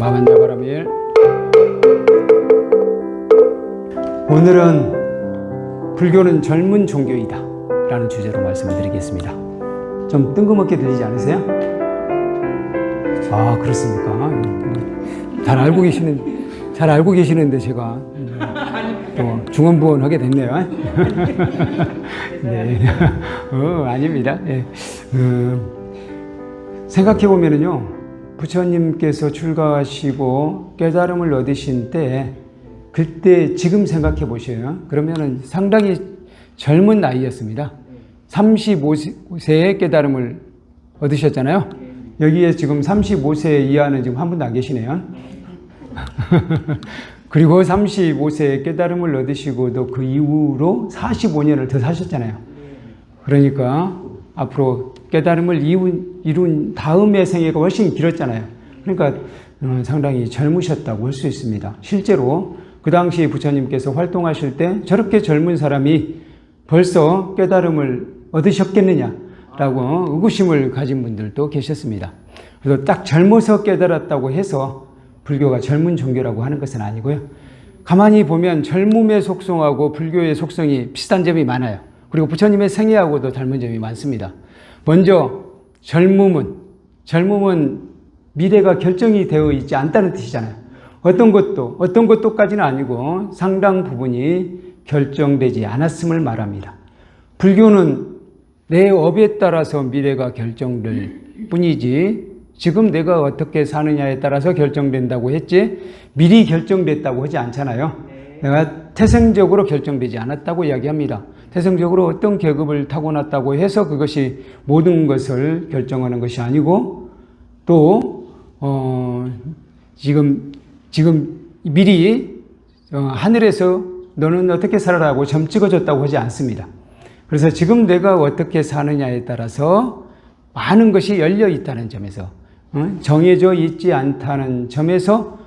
마반자 바라밀 오늘은 불교는 젊은 종교이다 라는 주제로 말씀을 드리겠습니다 좀 뜬금없게 들리지 않으세요? 아 그렇습니까? 잘 알고 계시는 잘 알고 계시는데 제가 음, 또 중언부언 하게 됐네요. 네, 어, 아닙니다. 예. 음, 생각해 보면은요, 부처님께서 출가하시고 깨달음을 얻으신 때, 그때 지금 생각해 보셔요. 그러면은 상당히 젊은 나이였습니다. 35세에 깨달음을 얻으셨잖아요. 여기에 지금 35세 이하는 지금 한 분도 안 계시네요. 그리고 35세에 깨달음을 얻으시고도 그 이후로 45년을 더 사셨잖아요. 그러니까 앞으로 깨달음을 이룬, 다음의 생애가 훨씬 길었잖아요. 그러니까 어, 상당히 젊으셨다고 할 수 있습니다. 실제로 그 당시 부처님께서 활동하실 때 저렇게 젊은 사람이 벌써 깨달음을 얻으셨겠느냐라고 의구심을 가진 분들도 계셨습니다. 그래서 딱 젊어서 깨달았다고 해서 불교가 젊은 종교라고 하는 것은 아니고요. 가만히 보면 젊음의 속성하고 불교의 속성이 비슷한 점이 많아요. 그리고 부처님의 생애하고도 닮은 점이 많습니다. 먼저 젊음은 젊음은 미래가 결정이 되어 있지 않다는 뜻이잖아요. 어떤 것도 어떤 것도까지는 아니고 상당 부분이 결정되지 않았음을 말합니다. 불교는 내 업에 따라서 미래가 결정될 뿐이지 지금 내가 어떻게 사느냐에 따라서 결정된다고 했지 미리 결정됐다고 하지 않잖아요. 내가 태생적으로 결정되지 않았다고 이야기합니다. 태생적으로 어떤 계급을 타고났다고 해서 그것이 모든 것을 결정하는 것이 아니고 또 어, 지금 지금 미리 어, 하늘에서 너는 어떻게 살아라고 점 찍어줬다고 하지 않습니다. 그래서 지금 내가 어떻게 사느냐에 따라서 많은 것이 열려 있다는 점에서 어, 정해져 있지 않다는 점에서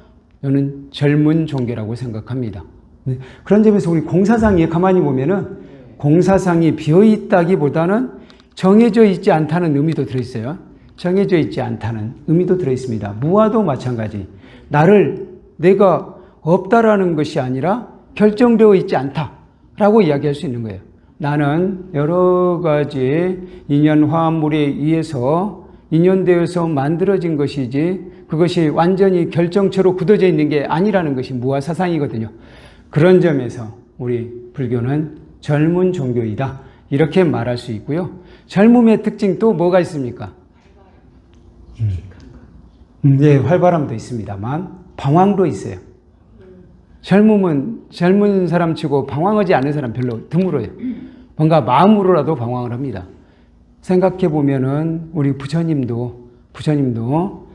저는 젊은 종교라고 생각합니다. 네, 그런 점에서 우리 공사상에 가만히 보면은 공사상이 비어 있다기보다는 정해져 있지 않다는 의미도 들어있어요. 정해져 있지 않다는 의미도 들어있습니다. 무화도 마찬가지. 나를 내가 없다라는 것이 아니라 결정되어 있지 않다라고 이야기할 수 있는 거예요. 나는 여러 가지 인연 화합물에 의해서 인연되어서 만들어진 것이지 그것이 완전히 결정체로 굳어져 있는 게 아니라는 것이 무화 사상이거든요. 그런 점에서 우리 불교는 젊은 종교이다. 이렇게 말할 수 있고요. 젊음의 특징 또 뭐가 있습니까? 음, 네, 활발함도 있습니다만 방황도 있어요. 젊음은 젊은 사람 치고 방황하지 않는 사람 별로 드물어요. 뭔가 마음으로라도 방황을 합니다. 생각해 보면은 우리 부처님도 부처님도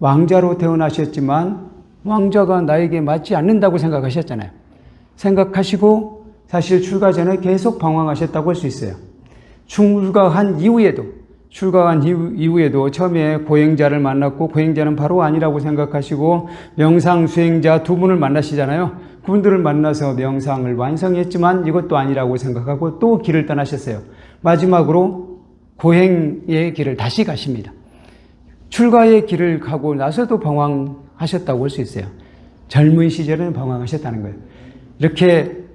왕자로 태어나셨지만 왕자가 나에게 맞지 않는다고 생각하셨잖아요. 생각하시고 사실 출가 전에 계속 방황하셨다고 할 수 있어요. 출가한 이후에도 출가한 이후에도 처음에 고행자를 만났고 고행자는 바로 아니라고 생각하시고 명상 수행자 두 분을 만나시잖아요. 그분들을 만나서 명상을 완성했지만 이것도 아니라고 생각하고 또 길을 떠나셨어요. 마지막으로 고행의 길을 다시 가십니다. 출가의 길을 가고 나서도 방황하셨다고 할 수 있어요. 젊은 시절에는 방황하셨다는 거예요. 이렇게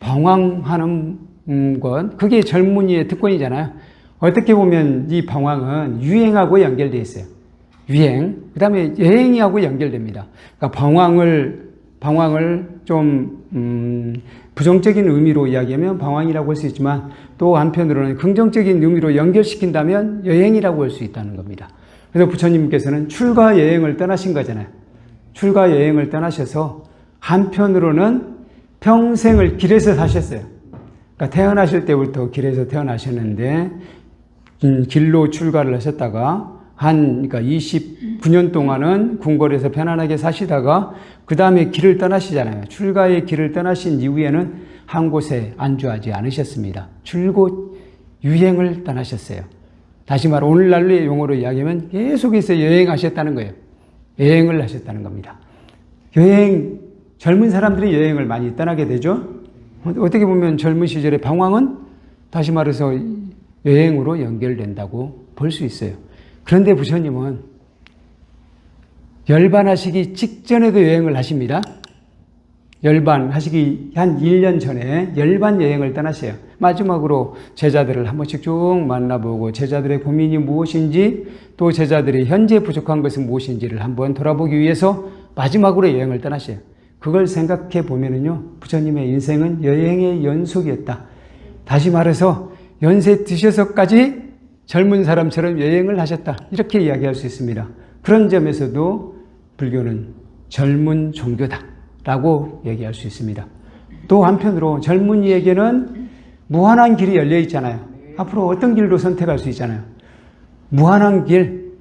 방황하는 것, 그게 젊은이의 특권이잖아요. 어떻게 보면 이 방황은 유행하고 연결되어 있어요. 유행, 그 다음에 여행하고 연결됩니다. 그러니까 방황을, 방황을 좀, 음, 부정적인 의미로 이야기하면 방황이라고 할 수 있지만 또 한편으로는 긍정적인 의미로 연결시킨다면 여행이라고 할 수 있다는 겁니다. 그래서 부처님께서는 출가 여행을 떠나신 거잖아요. 출가 여행을 떠나셔서 한편으로는 평생을 길에서 사셨어요. 그러니까 태어나실 때부터 길에서 태어나셨는데 음, 길로 출가를 하셨다가 한 그러니까 29년 동안은 궁궐에서 편안하게 사시다가 그 다음에 길을 떠나시잖아요. 출가의 길을 떠나신 이후에는 한 곳에 안주하지 않으셨습니다. 출고 유행을 떠나셨어요. 다시 말해 오늘날의 용어로 이야기하면 계속해서 여행하셨다는 거예요. 여행을 하셨다는 겁니다. 여행 젊은 사람들이 여행을 많이 떠나게 되죠. 어떻게 보면 젊은 시절의 방황은 다시 말해서 여행으로 연결된다고 볼 수 있어요. 그런데 부처님은 열반하시기 직전에도 여행을 하십니다. 열반하시기 한 1년 전에 열반 여행을 떠나세요. 마지막으로 제자들을 한 번씩 쭉 만나보고 제자들의 고민이 무엇인지 또 제자들이 현재 부족한 것은 무엇인지를 한번 돌아보기 위해서 마지막으로 여행을 떠나세요. 그걸 생각해 보면은요, 부처님의 인생은 여행의 연속이었다. 다시 말해서 연세 드셔서까지 젊은 사람처럼 여행을 하셨다. 이렇게 이야기할 수 있습니다. 그런 점에서도 불교는 젊은 종교다. 라고 얘기할 수 있습니다. 또 한편으로 젊은이에게는 무한한 길이 열려 있잖아요. 앞으로 어떤 길도 선택할 수 있잖아요. 무한한 길.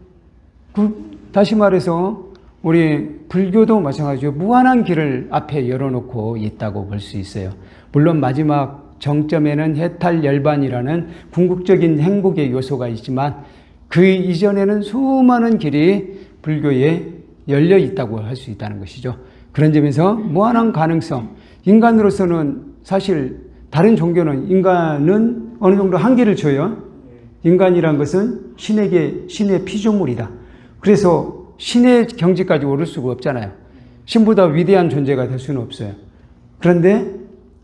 그, 다시 말해서 우리 불교도 마찬가지죠. 무한한 길을 앞에 열어놓고 있다고 볼 수 있어요. 물론 마지막 정점에는 해탈 열반이라는 궁극적인 행복의 요소가 있지만 그 이전에는 수많은 길이 불교에 열려 있다고 할 수 있다는 것이죠. 그런 점에서 무한한 가능성. 인간으로서는 사실 다른 종교는 인간은 어느 정도 한계를 줘요. 인간이란 것은 신에게 신의 피조물이다. 그래서 신의 경지까지 오를 수가 없잖아요. 신보다 위대한 존재가 될 수는 없어요. 그런데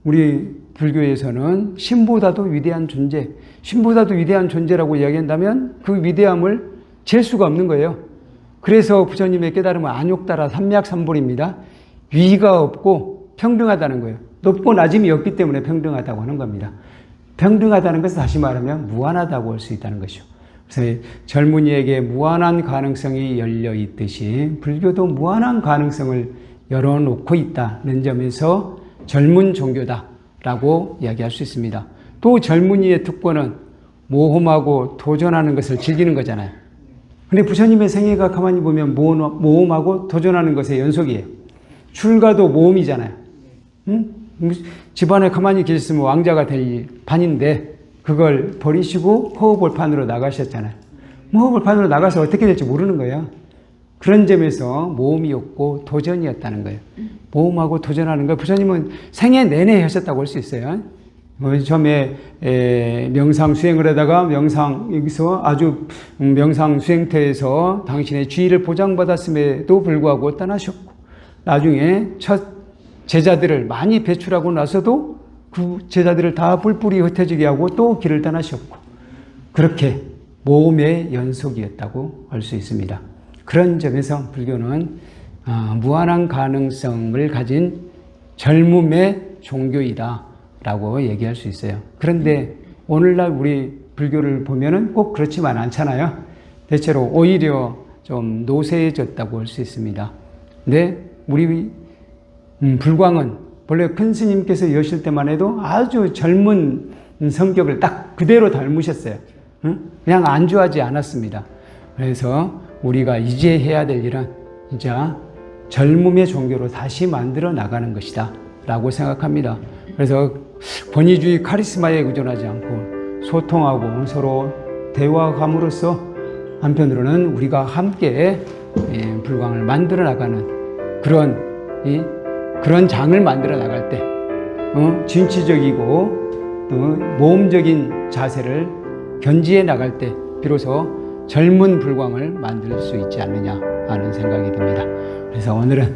우리 불교에서는 신보다도 위대한 존재, 신보다도 위대한 존재라고 이야기한다면 그 위대함을 잴 수가 없는 거예요. 그래서 부처님의 깨달음은 안욕따라 삼맥삼볼입니다. 위가 없고 평등하다는 거예요. 높고 낮음이 없기 때문에 평등하다고 하는 겁니다. 평등하다는 것은 다시 말하면 무한하다고 할 수 있다는 것이죠. 그래서 젊은이에게 무한한 가능성이 열려 있듯이 불교도 무한한 가능성을 열어놓고 있다는 점에서 젊은 종교다라고 이야기할 수 있습니다. 또 젊은이의 특권은 모험하고 도전하는 것을 즐기는 거잖아요. 근데 부처님의 생애가 가만히 보면 모험하고 도전하는 것의 연속이에요. 출가도 모험이잖아요. 응? 집안에 가만히 계셨으면 왕자가 될 판인데 그걸 버리시고 허허벌판으로 나가셨잖아요. 뭐 허허벌판으로 나가서 어떻게 될지 모르는 거예요. 그런 점에서 모험이었고 도전이었다는 거예요. 모험하고 도전하는 거 부처님은 생애 내내 하셨다고 할 수 있어요. 뭐 처음에 명상 수행을 하다가 명상 여기서 아주 명상 수행터에서 당신의 지위를 보장받았음에도 불구하고 떠나셨고 나중에 첫 제자들을 많이 배출하고 나서도 그 제자들을 다 뿔뿔이 흩어지게 하고 또 길을 떠나셨고 그렇게 모험의 연속이었다고 할 수 있습니다. 그런 점에서 불교는 아, 무한한 가능성을 가진 젊음의 종교이다라고 얘기할 수 있어요. 그런데 오늘날 우리 불교를 보면은 꼭 그렇지만 않잖아요. 대체로 오히려 좀 노쇠해졌다고 할 수 있습니다. 근데 우리 음, 불광은 본래 큰 스님께서 여실 때만 해도 아주 젊은 성격을 딱 그대로 닮으셨어요. 그냥 안주하지 않았습니다. 그래서 우리가 이제 해야 될 일은 진짜 젊음의 종교로 다시 만들어 나가는 것이다. 라고 생각합니다. 그래서 권위주의 카리스마에 의존하지 않고 소통하고 서로 대화함으로써 한편으로는 우리가 함께 예, 불광을 만들어 나가는 그런 이 그런 장을 만들어 나갈 때 어, 진취적이고 또 모험적인 자세를 견지해 나갈 때 비로소 젊은 불광을 만들 수 있지 않느냐 하는 생각이 듭니다. 그래서 오늘은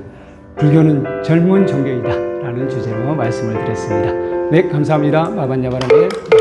불교는 젊은 종교이다 라는 주제로 말씀을 드렸습니다. 네, 감사합니다. 마반야바라밀